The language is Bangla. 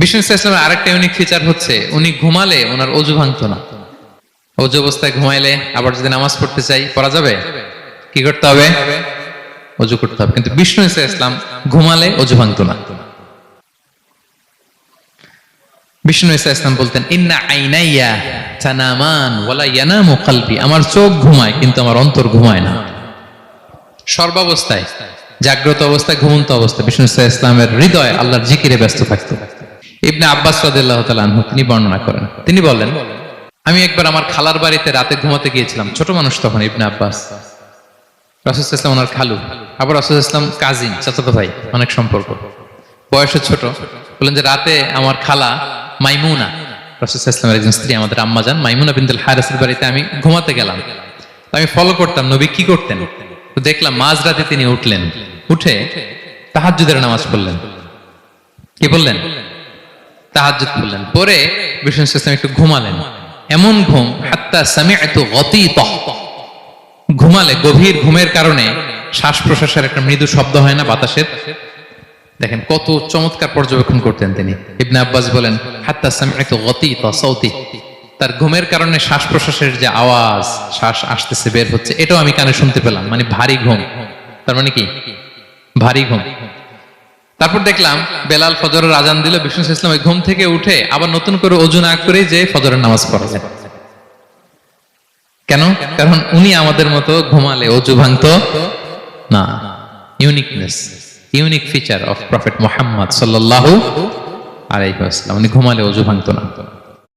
বিষ্ণু ইসলামের আরেকটা ইউনিক ফিচার হচ্ছে, উনি ঘুমালে ওনার অজু ভাঙতো না। অজু অবস্থায় ঘুমাইলে আবার যদি নামাজ পড়তে চাই যাবে? কি করতে হবে? অজু করতে হবে। কিন্তু বিষ্ণু ইসা ইসলাম ঘুমালে অজু ভাঙতো না। বিষ্ণু ইসা ইসলাম বলতেন, ইন্না আইনাইয়া ওয়ালা ইয়ানামু আমার চোখ ঘুমায়, কিন্তু আমার অন্তর ঘুমায় না। সর্বাবস্থায়, জাগ্রত অবস্থায়, ঘুমন্ত অবস্থায় বিষ্ণু ইসা ইসলামের হৃদয় আল্লাহর জিকিরে ব্যস্ত থাকতো। ইবনে আব্বাস রাদিয়াল্লাহু তাআলা আনহু, তিনি বর্ণনা করেন। তিনি বলেন, আমি একবার আমার খালার বাড়িতে রাতে ঘুমাতে গিয়েছিলাম, ছোট মানুষ তখন ইবনে আব্বাস। রাসুল ইসলাম ওনার খালু, আবার রাসুল ইসলাম কাজিন, চাচাতো ভাই, অনেক সম্পর্ক। বয়সে ছোট বললেন যে রাতে আমার খালা মাইমুনা, রাসুল ইসলামের একজন স্ত্রী আমাদের আম্মা যান, মাইমুনা বিন্দুল হারিসের বাড়িতে আমি ঘুমাতে গেলাম। আমি ফলো করতাম, নবী কি করতেন? তো দেখলাম মাঝ রাতে তিনি উঠলেন। উঠে তাহাজ্জুদের নামাজ পড়লেন। কি বললেন? তাহাজ্জুদ পড়লেন পরে বিষ্ণু ইসলাম একটু ঘুমালেন। এমন ঘুম, হাত্তা সামিআতু গতীতাহ ঘুমালে গভীর ঘুমের কারণে শ্বাস প্রশ্বাসের একটা মৃদু শব্দ হয় না বাতাসের? দেখেন কত চমৎকার পর্যবেক্ষণ করতেন তিনি। ইবনে আব্বাস বলেন, হাত্তা সামিআতু গতীতা সাউতি। তার ঘুমের কারণে শ্বাস প্রশ্বাসের যে আওয়াজ, শ্বাস আসতেছে, বের হচ্ছে, এটাও আমি কানে শুনতে পেলাম। মানে ভারী ঘুম। তার মানে কি? ভারী ঘুম। তারপর দেখলাম বেলাল ফজরের আজান দিল, বিষ্ণু ইসলাম ওই ঘুম থেকে উঠে আবার নতুন করে ওজন আগ করে যে ফজরের নামাজ পড়া যায়। কেন? কারণ উনি আমাদের মতো ঘুমালে অজু ভাঙত না। Uniqueness unique feature of prophet Muhammad সাল্লাহ আর উনি ঘুমালে অজু ভাঙত না।